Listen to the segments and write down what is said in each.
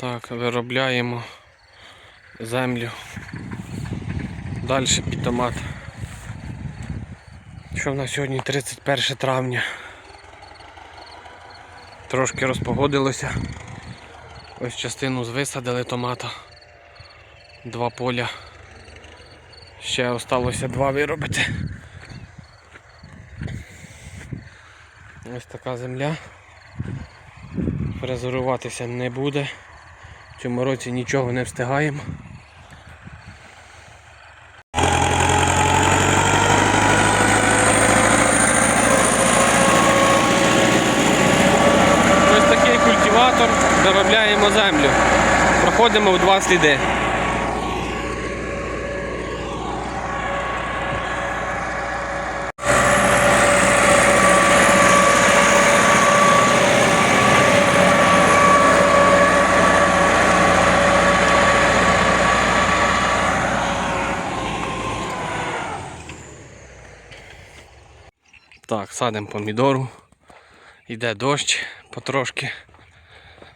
Так, виробляємо землю. Далі під томат. Що в нас сьогодні 31 травня. Трошки розпогодилося. Ось частину висадили томата. Два поля. Ще осталося два виробити. Ось така земля. Фрезеруватися не буде. Цьому році нічого не встигаємо. Ось такий культиватор, заробляємо землю. Проходимо в два сліди. Так, садимо помідору. Йде дощ потрошки.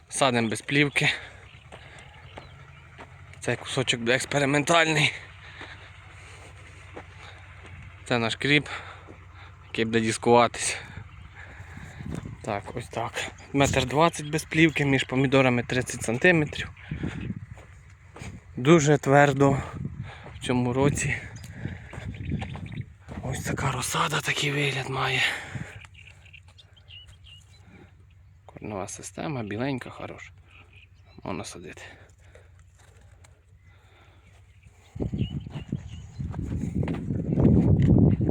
Садимо без плівки. Цей кусочок буде експериментальний. Це наш кріп, який буде дискуватись. Так, ось так. Метр двадцять без плівки, між помідорами 30 см. Дуже твердо в цьому році. Ось така розсада такий вигляд має. Корнова система, біленька, хороша. Можна садити.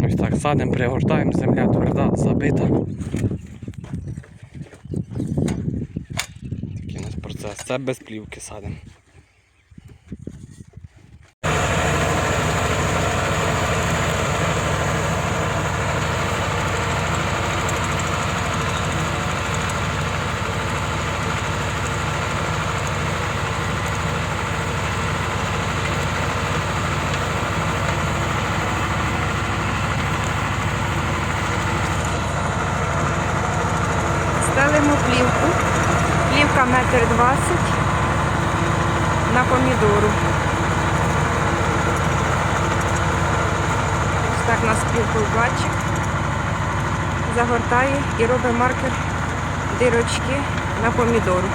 Ось так садимо, пригортаємо, земля тверда, забита. Такий у нас процес. Це без плівки садимо. Ставимо плівку. Плівка метр двадцять на помідору. Ось так нас плівкою загортає і робить маркер дирочки на помідору.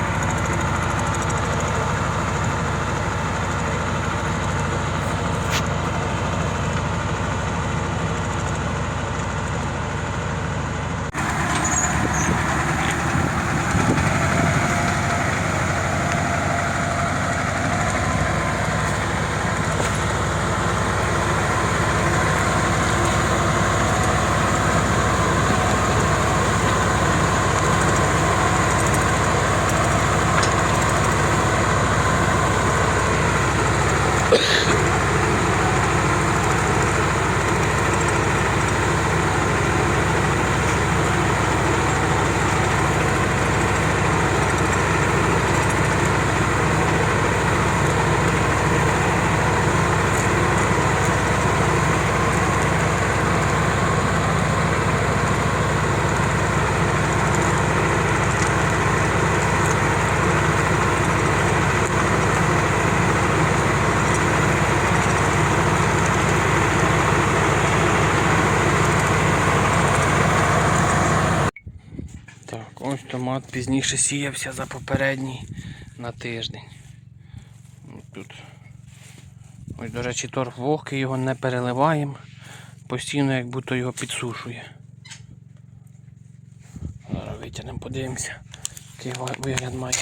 Так, ось томат пізніше сіявся за попередній на тиждень. Тут. Ось, до речі, торф вогкий, його не переливаємо. Постійно як будто його підсушує. Зараз витягнемо, подивимося, який вигляд має.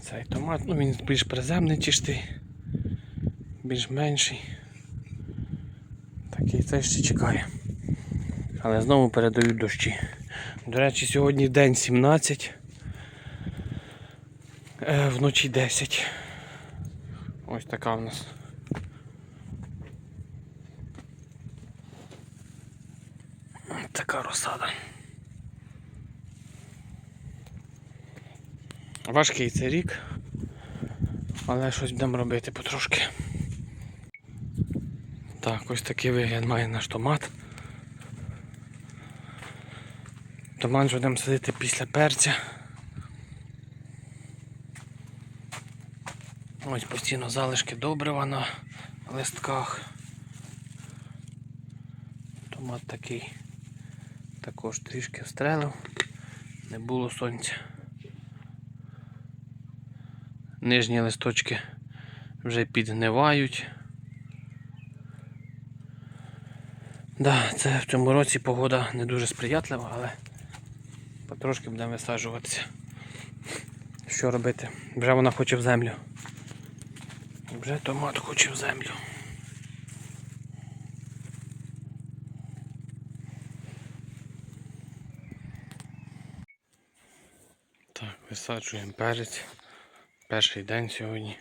Цей томат, ну він більш приземний приземничий, більш менший. Такий цей ще чекає. Але знову передають дощі. До речі, сьогодні день 17, е, вночі 10. Ось така в нас. Така розсада. Важкий це рік, але щось будемо робити потрошки. Так, ось такий вигляд має наш томат. Томан будемо садити після перця. Ось постійно залишки добрива на листках. Томат такий також трішки встрелив. Не було сонця. Нижні листочки вже підгнивають. Да, це в цьому році погода не дуже сприятлива, але потрошки будемо висаджуватися. Що робити? Вже вона хоче в землю. Вже томат хоче в землю. Так, висаджуємо перець. Перший день сьогодні.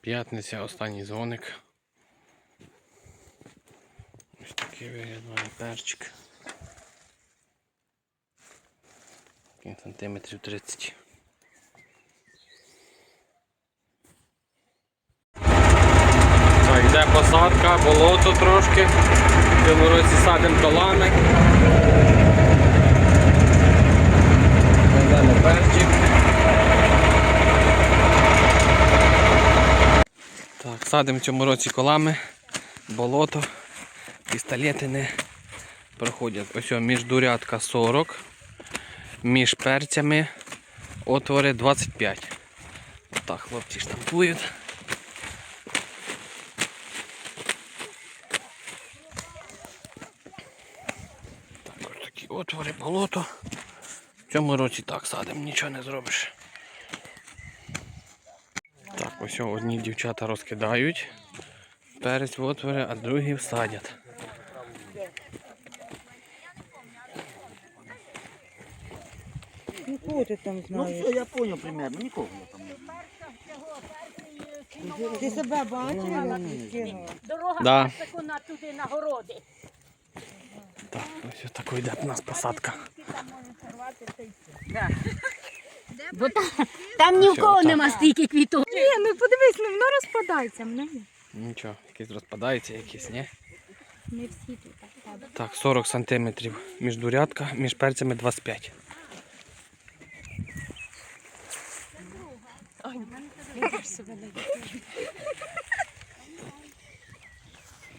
П'ятниця, останній дзвоник. Ось такий виглядає перчик. Такий Сантиметрів 30. Так, йде посадка, болото трошки. В цьому році садимо колами. Кладемо перчик. Так, садимо в цьому році колами, болото, пістолети не проходять. Ось міждурядка 40, між перцями отвори 25. Так, хлопці штампують. Так, ось такі отвори, болото. В цьому році так садимо, нічого не зробиш. Так, ось одні дівчата розкидають перець в отвори, а другі всадять. Кого ти там Ну знаєш? все, я понял примерно, нікого я там не знаю. Ти себе бачила? Кіно? Дорога Да. вона туди на городи. Так, ось такий йде у нас посадка. Бо там, там ні в кого нема стільки квіток. Ні, ну подивись, ну воно розпадається. Нічого, якісь розпадаються, якісь ні. не всі тут так. Так, 40 см міждурядка, між перцями 25.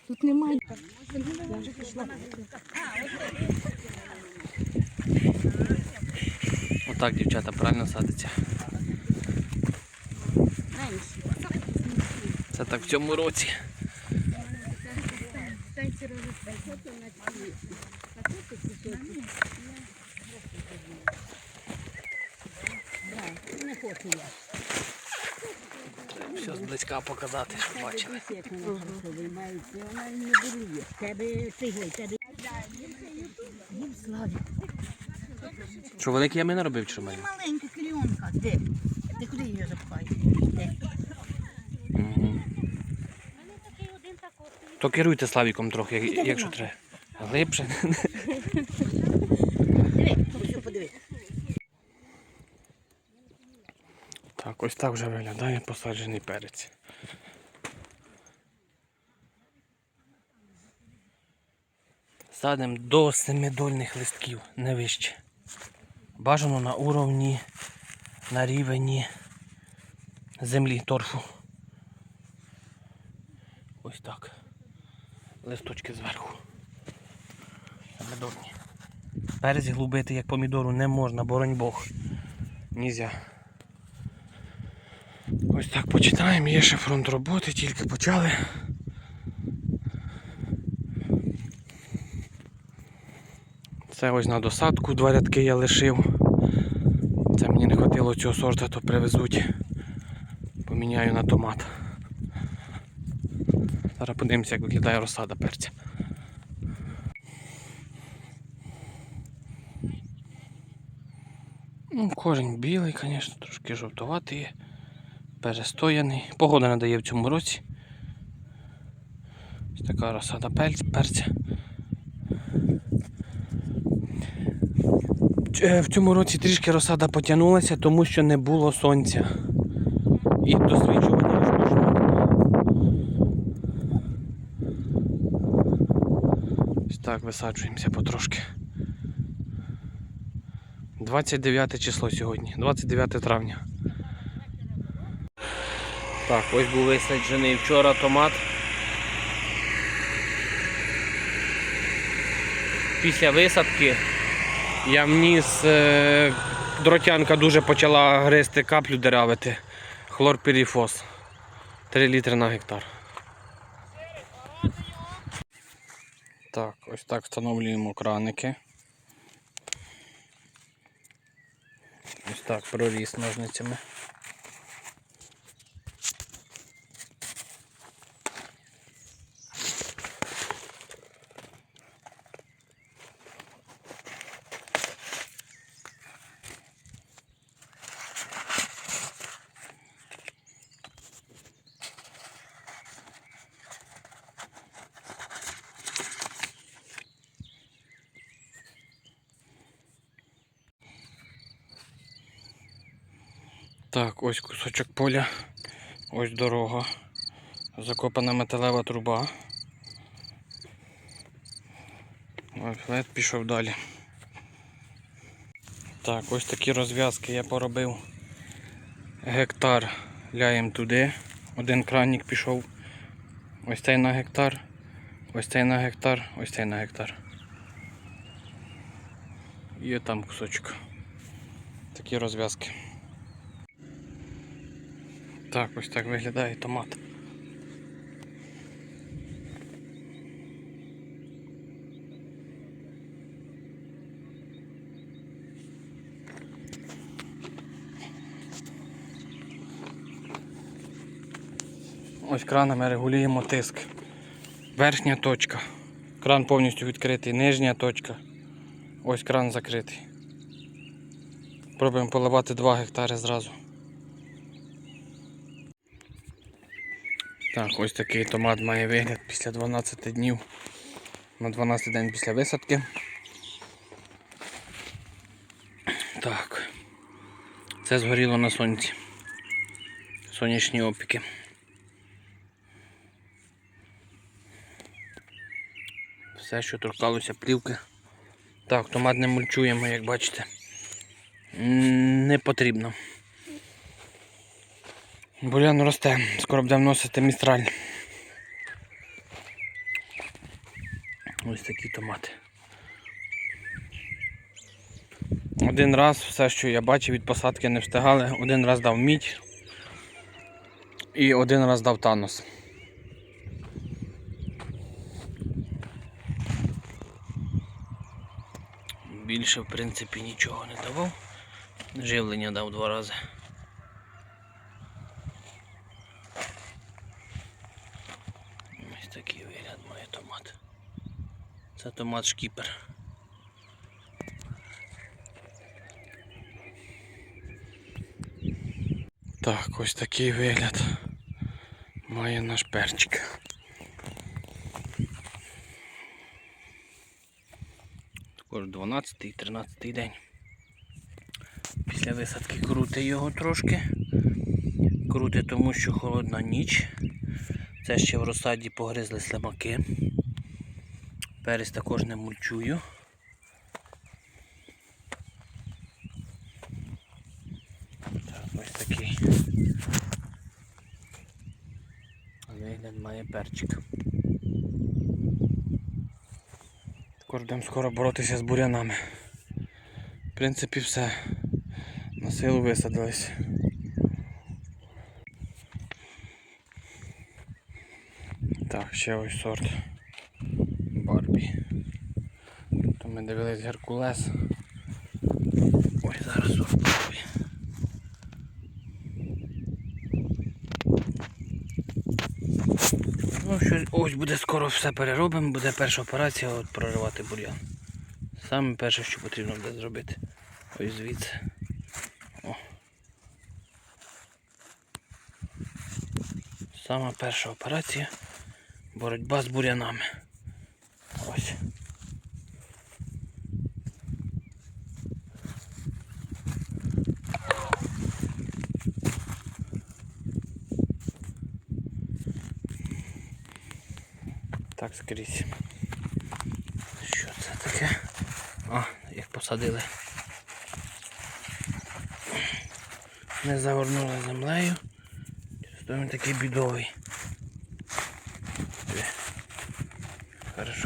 Тут немає. Отак, дівчата, правильно садиться. Це так в цьому році. Все зблизька показати, що бачили. Що великі ями наробив чи малі? Маленька кліонка, де? Ти куди її запхаєш? То керуйте Славіком трохи, якщо треба. Глибше. Диви, ось подиви. Так, ось так вже виглядає посаджений перець. Садимо до семидольних листків, не вище. Бажано на уровні, на рівені землі торфу. Ось так. Листочки зверху. Семидольні. Перець глубити, як помідору, не можна, боронь Бог. Нельзя. Ось так починаємо, є ще фронт роботи, тільки почали. Це ось на досадку два рядки я лишив. Це мені не хватило цього сорта, то привезуть. Поміняю на томат. Зараз подивимося, як виглядає розсада перця. Ну, корінь білий, звісно, трошки жовтуватий перестояний. Погода не дає в цьому році. Ось така розсада перця. Е, В цьому році трішки розсада потягнулася, тому що не було сонця. І досвідчування. Ось так висаджуємося потрошки. 29 число сьогодні, 29 травня. Так, ось був висаджений вчора томат. Після висадки я вніс, е, дротянка дуже почала гризти каплю деревити. Хлорпіріфос. 3 літри на гектар. Так, ось так встановлюємо краники. Ось так проріз ножницями. Так, ось кусочок поля, ось дорога, закопана металева труба. Ось лед пішов далі. Так, ось такі розв'язки я поробив. Гектар ляєм туди. Один кранник пішов. Ось цей на гектар, ось цей на гектар, ось цей на гектар. І там кусочок. Такі розв'язки. Так, ось так виглядає томат. Ось кранами регулюємо тиск. Верхня точка. Кран повністю відкритий, нижня точка. Ось кран закритий. Пробуємо поливати 2 гектари зразу. Так, ось такий томат має вигляд після 12 днів на 12 день після висадки. Так. Це згоріло на сонці. Сонячні опіки. Все, що торкалося плівки. Так, томат не мульчуємо, як бачите. Не потрібно. Бурян росте, скоро будемо носити містраль. Ось такі томати. Один раз все, що я бачив від посадки не встигали. Один раз дав мідь і один раз дав танос. Більше в принципі нічого не давав. Живлення дав два рази. Ось такий вигляд має томат. Це томат шкіпер. Так, ось такий вигляд має наш перчик. Також 12 і 13 день. Після висадки крути його трошки. Крути тому, що холодна ніч. Це ще в розсаді погризли слимаки. Перець також не мульчую. Так, ось такий. Вигляд має перчик. Також будемо скоро боротися з бурянами. В принципі, все. На силу висадились. Так, ще ось сорт Барбі. То ми дивились Геркулес. Ой, зараз сорт Барбі. Ну, що, ось буде скоро все переробимо, буде перша операція от, проривати бур'ян. Саме перше, що потрібно буде зробити. Ось звідси. О. Сама перша операція. Боротьба з бурянами. Ось. Так скрізь. Що це таке. О, їх посадили. Не загорнули землею. Через він такий бідовий.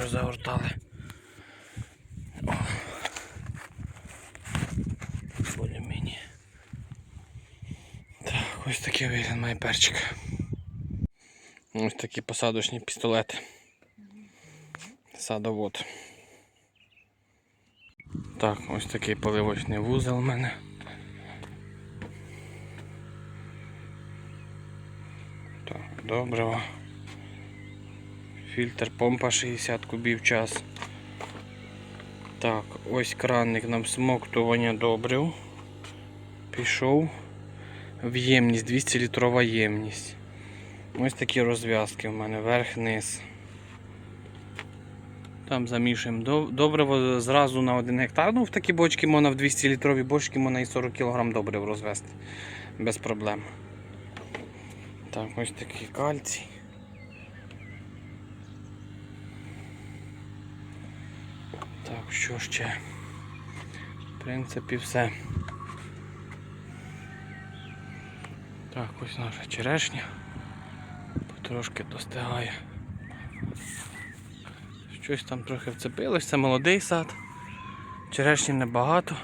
Хорошо загортали. О. Так, ось такий вигляд має перчик. Ось такі посадочні пістолети. Садовод. Так, ось такий поливочний вузол у мене. Так, доброго. Фільтр помпа 60 кубів час. Так, ось кранник нам смоктування добрив. Пішов. В ємність, 200 літрова ємність. Ось такі розв'язки в мене, верх-низ. Там замішуємо доб- добриво зразу на 1 гектар. Ну, в такі бочки можна в 200 літрові бочки можна і 40 кг добрив розвести. Без проблем. Так, ось такий кальцій. Так, що ще? В принципі, все. Так, ось наша черешня. Потрошки достигає. Щось там трохи вцепилось, це молодий сад. Черешні небагато.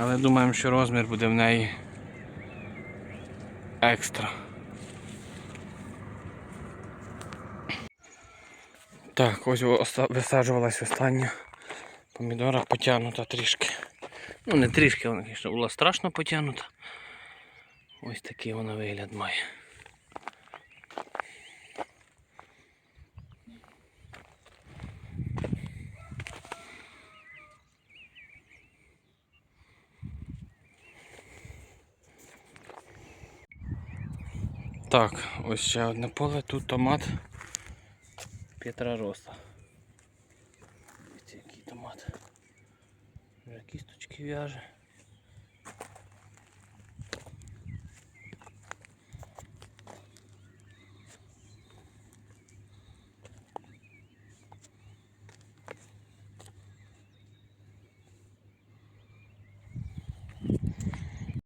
Але думаємо, що розмір буде в неї екстра. Так, ось висаджувалась остання помідора потягнута трішки. Ну не трішки, вона, звісно, була страшно потягнута. Ось такий вона вигляд має. Так, ось ще одне поле, тут томат Петра Роса. Ось